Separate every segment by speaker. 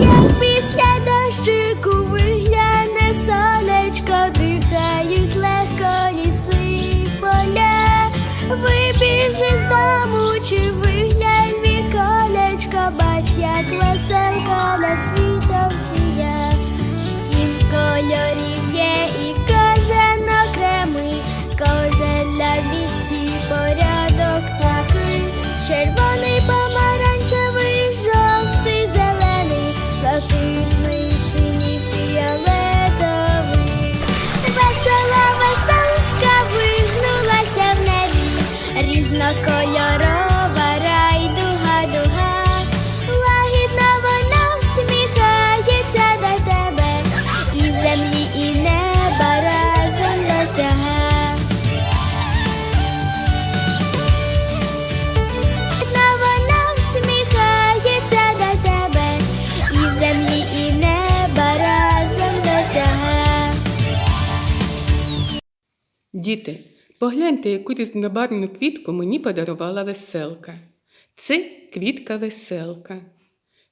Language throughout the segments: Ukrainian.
Speaker 1: Як після дощику вигляне сонечко, дихають легко ліси поля. Вибіжи з дому чи виглянь віконечко, бач, як веселка над світом сія. Сім кольорів є і кожен окремий, кожен на місці порядок такий. Червоний, різнокольорова райдуга дуга. Лагідно вона всміхається до тебе, і землі, і неба разом досяга. Лагідно вона всміхається до тебе, і землі, і неба разом досяга.
Speaker 2: Діти, погляньте, яку різнобарвну квітку мені подарувала веселка. Це квітка веселка.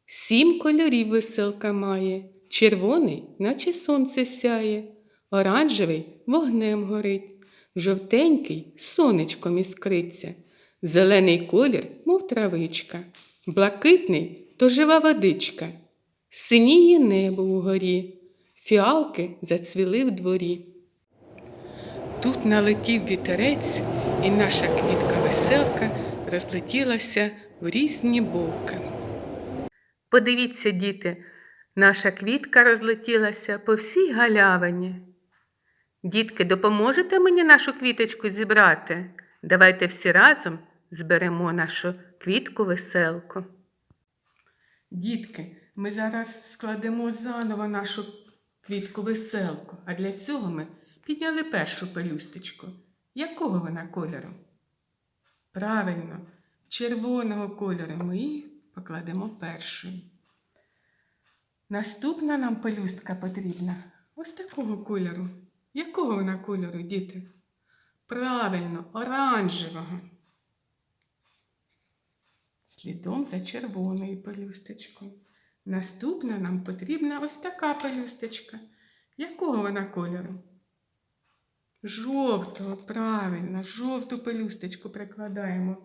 Speaker 2: Сім кольорів веселка має. Червоний, наче сонце сяє, оранжевий вогнем горить, жовтенький сонечком іскриться, зелений колір, мов травичка, блакитний то жива водичка, синіє небо угорі, фіалки зацвіли в дворі. Тут налетів вітерець, і наша квітка веселка розлетілася в різні боки. Подивіться, діти, наша квітка розлетілася по всій галявині. Дітки, допоможете мені нашу квіточку зібрати? Давайте всі разом зберемо нашу квітку веселку. Дітки, ми зараз складемо заново нашу квітку веселку, а для цього ми підняли першу пелюсточку. Якого вона кольору? Правильно, червоного кольору ми покладемо першою. Наступна нам пелюстка потрібна ось такого кольору. Якого вона кольору, діти? Правильно, оранжевого. Слідом за червоною пелюсточкою. Наступна нам потрібна ось така пелюсточка. Якого вона кольору? Жовтого, правильно, жовту пелюсточку прикладаємо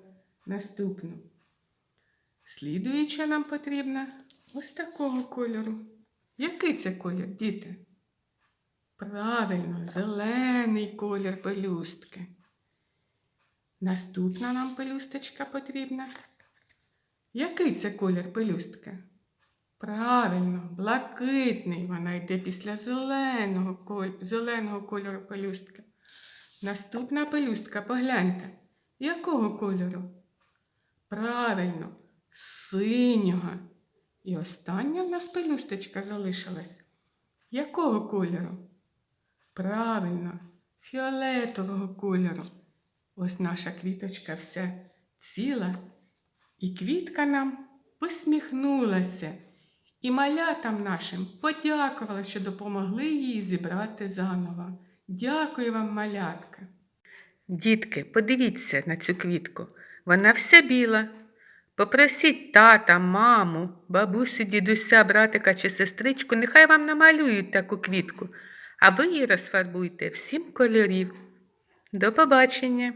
Speaker 2: наступну. Слідуюча нам потрібна ось такого кольору. Який це колір, діти? Правильно, зелений колір пелюстки. Наступна нам пелюсточка потрібна. Який це колір пелюстки? Правильно, блакитний. Вона йде після зеленого, зеленого кольору пелюстки. Наступна пелюстка, погляньте. Якого кольору? Правильно, синього. І остання в нас пелюсточка залишилась. Якого кольору? Правильно, фіолетового кольору. Ось наша квіточка вся ціла. І квітка нам посміхнулася. І малятам нашим подякувала, що допомогли їй зібрати заново. Дякую вам, малятка. Дітки, подивіться на цю квітку. Вона вся біла. Попросіть тата, маму, бабусю, дідуся, братика чи сестричку, нехай вам намалюють таку квітку, а ви її розфарбуйте всім кольорів. До побачення!